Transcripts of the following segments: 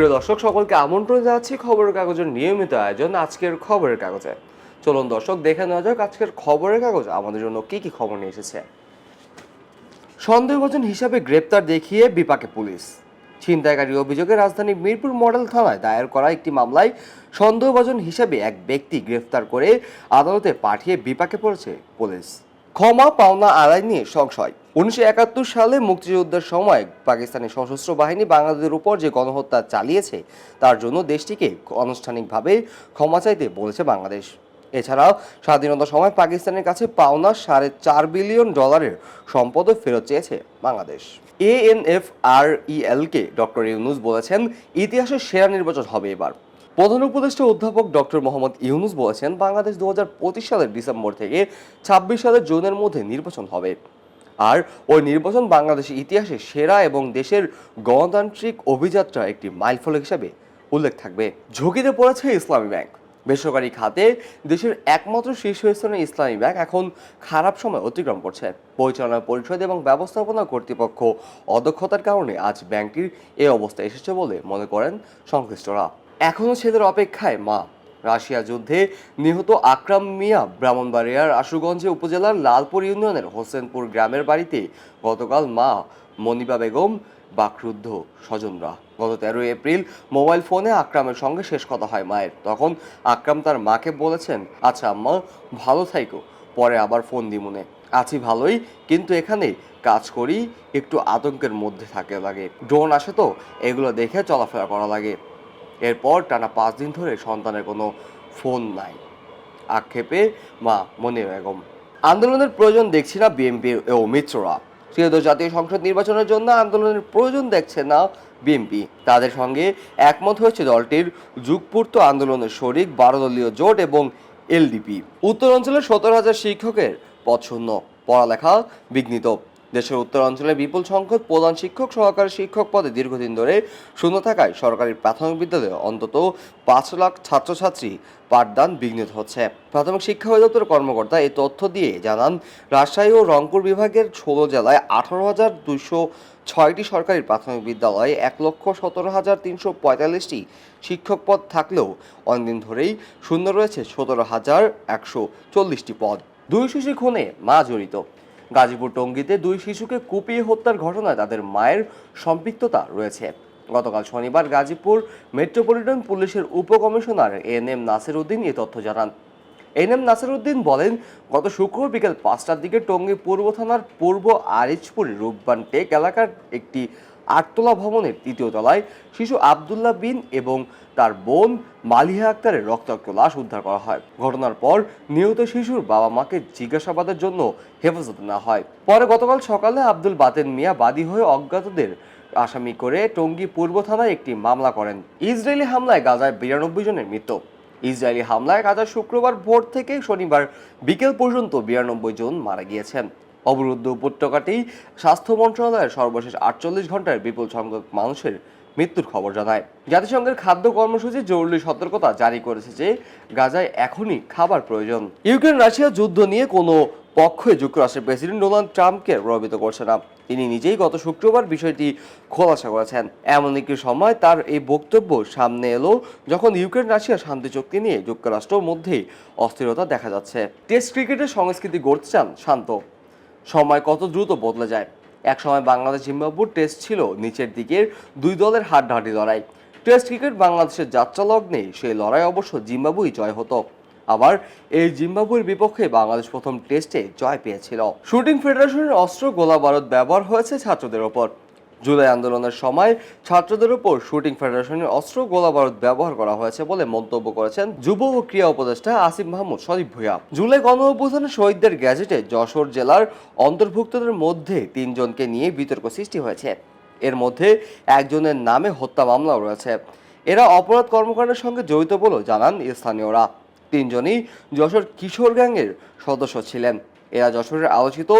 প্রিয় দর্শক, সকলকে আমন্ত্রণ জানাচ্ছি খবরের কাগজের নিয়মিত আয়োজন আজকের খবরের কাগজে। চলুন দর্শক, দেখে নেওয়া যাক আজকের খবরের কাগজ। আমাদের জন্য কি কি খবর নিয়ে এসেছে? সন্দেহভাজন হিসাবে গ্রেপ্তার দেখিয়ে বিপাকে পুলিশ। ছিনতাইকারী অভিযোগে রাজধানী মিরপুর মডেল থানায় দায়ের করা একটি মামলায় সন্দেহভাজন হিসাবে এক ব্যক্তি গ্রেফতার করে আদালতে পাঠিয়ে বিপাকে পড়েছে পুলিশ। ক্ষমা, পাওনা, আদায় নিয়ে সংশয়। উনিশশো একাত্তর সালে মুক্তিযুদ্ধের সময় পাকিস্তানি সশস্ত্র বাহিনী বাংলাদেশের উপর যে গণহত্যা চালিয়েছে, তার জন্য দেশটিকে আনুষ্ঠানিকভাবে ক্ষমা চাইতে বলেছে বাংলাদেশ। এছাড়াও স্বাধীনতার সময় পাকিস্তানের কাছে পাওনা সাড়ে চার বিলিয়ন ডলারের সম্পদও ফেরত চেয়েছে বাংলাদেশ। এএনএফ আর কে ডক্টর ইউনুস বলেছেন, ইতিহাসের সেরা নির্বাচন হবে এবার। প্রধান উপদেষ্টা অধ্যাপক ডক্টর মোহাম্মদ ইউনুস বলেছেন, বাংলাদেশ দু হাজার পঁচিশ সালের ডিসেম্বর থেকে ছাব্বিশ সালের জুনের মধ্যে নির্বাচন হবে। আর ওই নির্বাচন বাংলাদেশের ইতিহাসে সেরা এবং দেশের গণতান্ত্রিক অভিযাত্রা একটি মাইলফলক হিসাবে উল্লেখ থাকবে। ঝুঁকিতে পড়েছে ইসলামী ব্যাংক। বেসরকারি খাতে দেশের একমাত্র শীর্ষস্থানীয় ইসলামী ব্যাংক এখন খারাপ সময় অতিক্রম করছে। পরিচালনা পরিষদ এবং ব্যবস্থাপনা কর্তৃপক্ষ অদক্ষতার কারণে আজ ব্যাংকটির এই অবস্থা এসেছে বলে মনে করেন সংশ্লিষ্টরা। এখনও ছেলের অপেক্ষায় মা রাশিয়া যুদ্ধে নিহত আকরাম মিয়া ব্রাহ্মণবাড়িয়ার আশুগঞ্জে উপজেলার লালপুর ইউনিয়নের হোসেনপুর গ্রামের বাড়িতে গতকাল মা মনিবা বেগম বাকরুদ্ধ স্বজনরা। গত তেরোই এপ্রিল মোবাইল ফোনে আকরামের সঙ্গে শেষ কথা হয় মায়ের। তখন আকরাম তার মাকে বলেছেন আচ্ছা আম্মা, ভালো থাইকো, পরে আবার ফোন দিমুনে আছি ভালোই, কিন্তু এখানে কাজ করি, একটু আতঙ্কের মধ্যে থাকে লাগে। ড্রোন আসে তো, এগুলো দেখে চলাফেরা করা লাগে। এরপর টানা পাঁচ দিন ধরে সন্তানের কোনো ফোন নাই। আক্ষেপে মা মনে বেগম। আন্দোলনের প্রয়োজন দেখছি না বিএনপির ও মিত্ররা। ত্রিয়দশ জাতীয় সংসদ নির্বাচনের জন্য আন্দোলনের প্রয়োজন দেখছে না বিএনপি। তাদের সঙ্গে একমত হয়েছে দলটির যুগপূর্ত আন্দোলনের শরিক বারো দলীয় জোট এবং এলডিপি। উত্তরাঞ্চলের সতেরো হাজার শিক্ষকের শূন্য। পড়ালেখা বিঘ্নিত। দেশের উত্তরাঞ্চলে বিপুল সংখ্যক প্রধান শিক্ষক, সহকারী শিক্ষক পদে দীর্ঘদিন ধরে শূন্য থাকায় সরকারি প্রাথমিক বিদ্যালয়ে অন্তত পাঁচ লাখ ছাত্রছাত্রী পাঠদান বিঘ্নিত হচ্ছে। প্রাথমিক শিক্ষা অধিদপ্তর কর্মকর্তা এই তথ্য দিয়ে জানান, রাজশাহী ও রংপুর বিভাগের ষোলো জেলায় আঠারো হাজার দুইশো ছয়টি সরকারি প্রাথমিক বিদ্যালয়ে এক লক্ষ সতেরো হাজার তিনশো পঁয়তাল্লিশটি শিক্ষক পদ থাকলেও অনেকদিন ধরেই শূন্য রয়েছে সতেরো হাজার একশো চল্লিশটি পদ। দুই শিশু খুনে মা জড়িত। গাজীপুর টঙ্গীতে দুই শিশুকে কুপিয়ে হত্যার ঘটনায় তাদের মায়ের সম্পৃক্ততা রয়েছে। গতকাল শনিবার গাজীপুর মেট্রোপলিটন পুলিশের উপকমিশনার এন এম নাসির উদ্দিন এ তথ্য জানান। এন এম নাসির উদ্দিন বলেন, গত শুক্রবার বিকেল পাঁচটার দিকে টঙ্গী পূর্ব থানার পূর্ব আরিজপুর রূপবান টেক এলাকার একটি আটতলা ভবনের তৃতীয় তলায় শিশু আবদুল্লাহ বিন এবং তার বোন মালিহা আক্তারের রক্তাক্ত লাশ উদ্ধার করা হয়। ঘটনার পর নিহত শিশুর বাবা মাকে জিজ্ঞাসাবাদের জন্য হেফাজতে নেওয়া হয়। পরে গতকাল সকালে আব্দুল বাতেন মিয়া বাদী হয়ে অজ্ঞাতদের আসামি করে টঙ্গী পূর্ব থানায় একটি মামলা করেন। ইসরায়েলি হামলায় গাজায় বিরানব্বই জনের মৃত্যু। ইসরায়েলি হামলায় গাজায় শুক্রবার ভোর থেকে শনিবার বিকেল পর্যন্ত বিরানব্বই জন মারা গিয়েছেন। অবরুদ্ধ উপত্যকাতেই স্বাস্থ্য মন্ত্রণালয়ের সর্বশেষ আটচল্লিশ ঘন্টায় বিপুল সংখ্যক মানুষের মৃত্যুর খবর জানায়। জাতিসংঘের খাদ্য কর্মসূচি জরুরি সতর্কতা জারি করেছে যে, গাজায় এখনই খাবার প্রয়োজন। ইউক্রেন, রাশিয়া যুদ্ধ নিয়ে কোনো পক্ষই যুক্তরাষ্ট্রের প্রেসিডেন্ট ডোনাল্ড ট্রাম্পকে প্রভাবিত করছে না। তিনি নিজেই গত শুক্রবার বিষয়টি খোলাসা করেছেন। এমন একটি সময় তার এই বক্তব্য সামনে এলো যখন ইউক্রেন, রাশিয়া শান্তি চুক্তি নিয়ে যুক্তরাষ্ট্রের মধ্যেই অস্থিরতা দেখা যাচ্ছে। টেস্ট ক্রিকেটের সংস্কৃতি গড়তে চান শান্ত। সময় কত দ্রুত বদলে যায়। এক সময় বাংলাদেশ জিম্বাবুর টেস্ট ছিল নিচের দিকের দুই দলের হাড্ডাহাড্ডি লড়াই। টেস্ট ক্রিকেট বাংলাদেশের যাত্রা লগ্নে সেই লড়াই অবশ্য জিম্বাবুই জয় হতো। আবার এই জিম্বাবুয়ের বিপক্ষে বাংলাদেশ প্রথম টেস্টে জয় পেয়েছিল। শুটিং ফেডারেশনের অস্ত্র গোলা বারুদ ব্যবহার হয়েছে ছাত্রদের ওপর। জুলাই আন্দোলনের সময় ছাত্রদের উপর শুটিং ফেডারেশনের অস্ত্র গোলা বারুদ ব্যবহার করা হয়েছে বলে মন্তব্য করেছেন যুব ও ক্রিয়া উপদেষ্টা আসিফ মাহমুদ শরীফ ভূঁইয়া। জুলাই গণ অভ্যুত্থানে শহীদদের গ্যাজেটে যশোর জেলার অন্তর্ভুক্তদের মধ্যে তিনজনকে নিয়ে বিতর্ক সৃষ্টি হয়েছে। এর মধ্যে একজনের নামে হত্যা মামলাও রয়েছে। এরা অপরাধ কর্মকাণ্ডের সঙ্গে জড়িত বলেও জানান স্থানীয়রা। তিনজনই যশোর কিশোর গ্যাংয়ের সদস্য ছিলেন। এরা যশোরের আলোচিত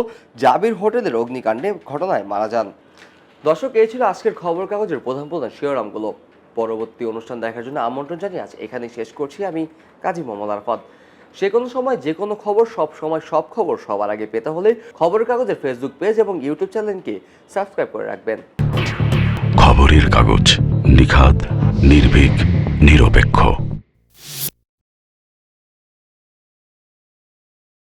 জাবির হোটেলের অগ্নিকাণ্ডে ঘটনায় মারা যান। দর্শক, এই ছিল আজকের খবর কাগজের প্রধান প্রধান শিরোনামগুলো। পরবর্তী অনুষ্ঠান দেখার জন্য আমন্ত্রণ জানিয়ে আজ এখানেই শেষ করছি আমি, কাজী মোহাম্মদ আরফাত। যে কোনো সময় যে কোনো খবর, সব সময় সব খবর সবার আগে পেতে হলে খবরের কাগজের ফেসবুক পেজ এবং ইউটিউব চ্যানেলকে সাবস্ক্রাইব করে রাখবেন। খবরের কাগজ নিখাত নির্ভীক, নিরপেক্ষ।